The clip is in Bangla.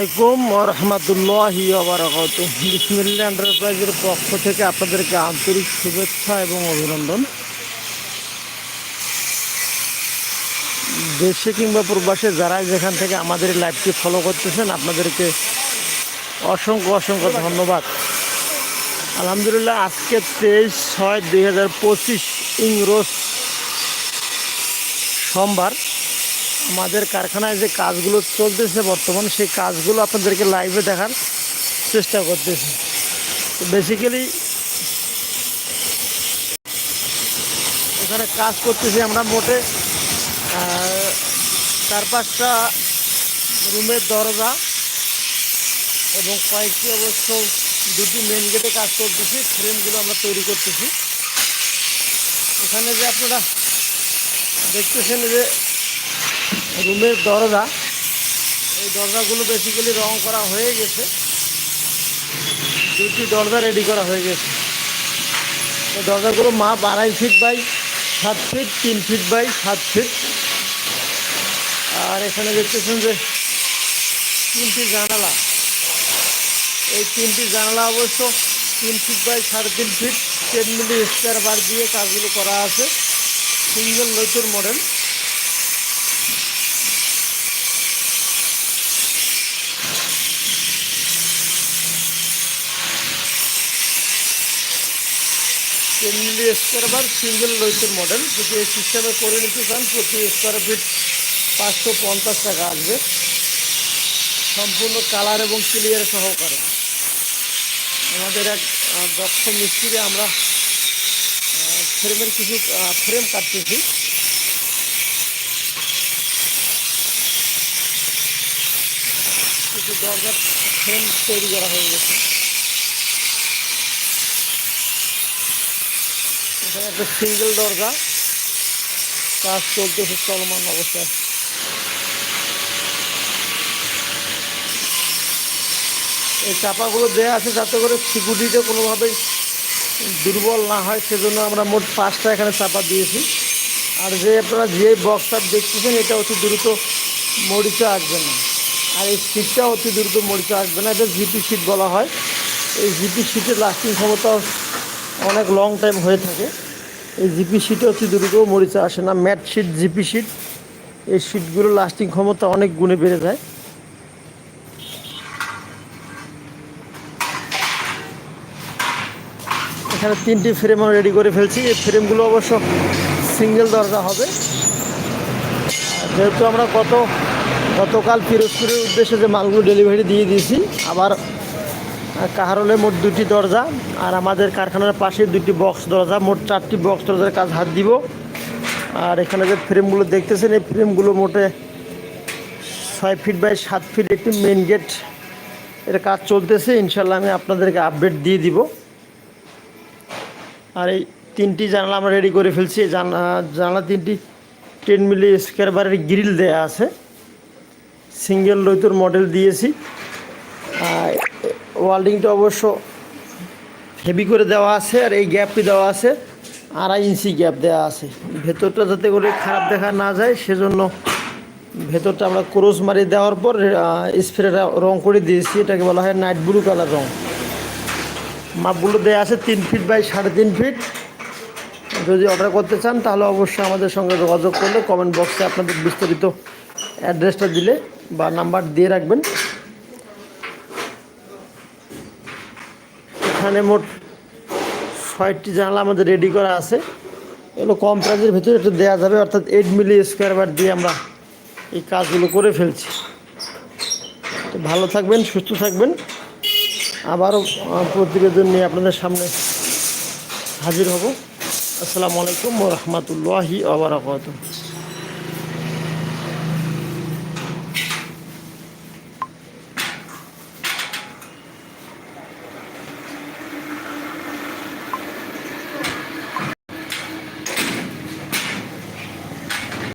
আসসালামাইকুম রহমতুল্লাহি আবরাকাত বিসমিল্লা এন্টারপ্রাইজের পক্ষ থেকে আপনাদেরকে আন্তরিক শুভেচ্ছা এবং অভিনন্দন। দেশে কিংবা প্রবাসে যারা যেখান থেকে আমাদের লাইভটি ফলো করতেছেন, আপনাদেরকে অসংখ্য অসংখ্য ধন্যবাদ। আলহামদুলিল্লাহ, আজকে তেইশ ছয় দুই হাজার পঁচিশ ইংরোজ সোমবার। আমাদের কারখানায় যে কাজগুলো চলতেছে বর্তমান, সেই কাজগুলো আপনাদেরকে লাইভে দেখার চেষ্টা করতেছি। তো বেসিক্যালি এখানে কাজ করতেছি আমরা মোটে। চার পাঁচটা রুমের দরজা এবং কয়েকটি অবশ্য দুটি মেন গেটে কাজ করতেছি ফ্রেমগুলো আমরা তৈরি করতেছি। এখানে যে আপনারা দেখতেছেন যে রুমের দরজা। এই দরজাগুলো বেসিক্যালি রং করা হয়ে গেছে। দুটি দরজা রেডি করা হয়ে গেছে। দরজাগুলো মাপ আড়াই ফিট বাই সাত ফিট তিন ফিট বাই সাত ফিট আর এখানে দেখতেছেন যে তিনটি জানালা। এই তিনটি জানালা অবশ্য তিন ফিট বাই সাড়ে তিন feet ten milli square bar দিয়ে কাজগুলো করা আছে। Single লইচুর model ten square bar single লইচুর model যদি এই সিস্টেমে করে নিতে চান, প্রতি স্কোয়ার ফিট পাঁচশো পঞ্চাশ টাকা আসবে। সম্পূর্ণ কালার এবং ক্লিয়ার সহকারে। আমাদের এক দক্ষ মিস্ত্রি, আমরা ফ্রেমের কিছু ফ্রেম কাটতেছি। কিছু দরজার ফ্রেম তৈরি করা হয়ে গেছে। এখানে একটা সিঙ্গেল দরজা। কাজ চলতেছে চলমান অবস্থায়। এই চাপাগুলো দেওয়া আছে যাতে করে সিকিউরিটিটা কোনোভাবেই দুর্বল না হয়, সেজন্য আমরা মোট পাঁচটা এখানে চাপা দিয়েছি। আর যে আপনারা যে বক্স দেখতেছেন, এটা অতি দ্রুত মরিচা আসবে না। আর এই সিটটা অতি দ্রুত মরিচা আসবে না, এটা জিপি সিট বলা হয়। এই জিপি সিটের লাস্টিং ক্ষমতা অনেক লং টাইম হয়ে থাকে। এই জিপি সিটে অতি দ্রুত মরিচা আসে না। ম্যাট শিট জিপি সিট এই সিটগুলো লাস্টিং ক্ষমতা অনেক গুণে বেড়ে যায়। এখানে তিনটি ফ্রেম আমরা রেডি করে ফেলছি। এই ফ্রেমগুলো অবশ্য সিঙ্গেল দরজা হবে। যেহেতু আমরা গত গতকাল পিরোজপুরের উদ্দেশ্যে যে মালগুলো ডেলিভারি দিয়ে দিয়েছি, আবার কাহারলে মোট দুটি দরজা, আর আমাদের কারখানার পাশে দুটি বক্স দরজা, মোট চারটি বক্স দরজার কাজ হাত দিব। আর এখানে যে ফ্রেমগুলো দেখতেছেন, এই ফ্রেমগুলো মোটে ছয় ফিট বাই সাত ফিট একটি মেন গেটের কাজ চলতেছে। ইনশাল্লাহ আমি আপনাদেরকে আপডেট দিয়ে দিব। আর এই তিনটি জানলা আমরা রেডি করে ফেলছি। জানলা জানলা তিনটি টেন মিলি স্কোয়ার বারের গ্রিল দেয়া আছে। সিঙ্গেল লইতর মডেল দিয়েছি। আর ওয়াল্ডিংটা অবশ্য হেভি করে দেওয়া আছে আর এই গ্যাপটি দেওয়া আছে। আড়াই ইঞ্চি গ্যাপ দেওয়া আছে। ভেতরটা যাতে করে খারাপ দেখা না যায়, সেজন্য ভেতরটা আমরা ক্রোস মারি দেওয়ার পর স্প্রেটা রং করে দিয়েছি। এটাকে বলা হয় নাইট ব্লু কালার রং। মাপগুলো দেওয়া আছে তিন ফিট বাই সাড়ে তিন ফিট যদি অর্ডার করতে চান, তাহলে অবশ্যই আমাদের সঙ্গে যোগাযোগ করলে কমেন্ট বক্সে আপনাদের বিস্তারিত অ্যাড্রেসটা দিলে বা নাম্বার দিয়ে রাখবেন। এখানে মোট ছয়টি জানালা আমাদের রেডি করা আছে। এগুলো কম প্রাইজের ভিতরে একটু দেওয়া যাবে, অর্থাৎ এইট মিলি স্কোয়ার বার দিয়ে আমরা এই কাজগুলো করে ফেলছি। তো ভালো থাকবেন, সুস্থ থাকবেন। আবারও প্রতিবেদন নিয়ে আপনাদের সামনে হাজির হব। আসসালামু আলাইকুম রহমতুল্লাহি আবরাকাত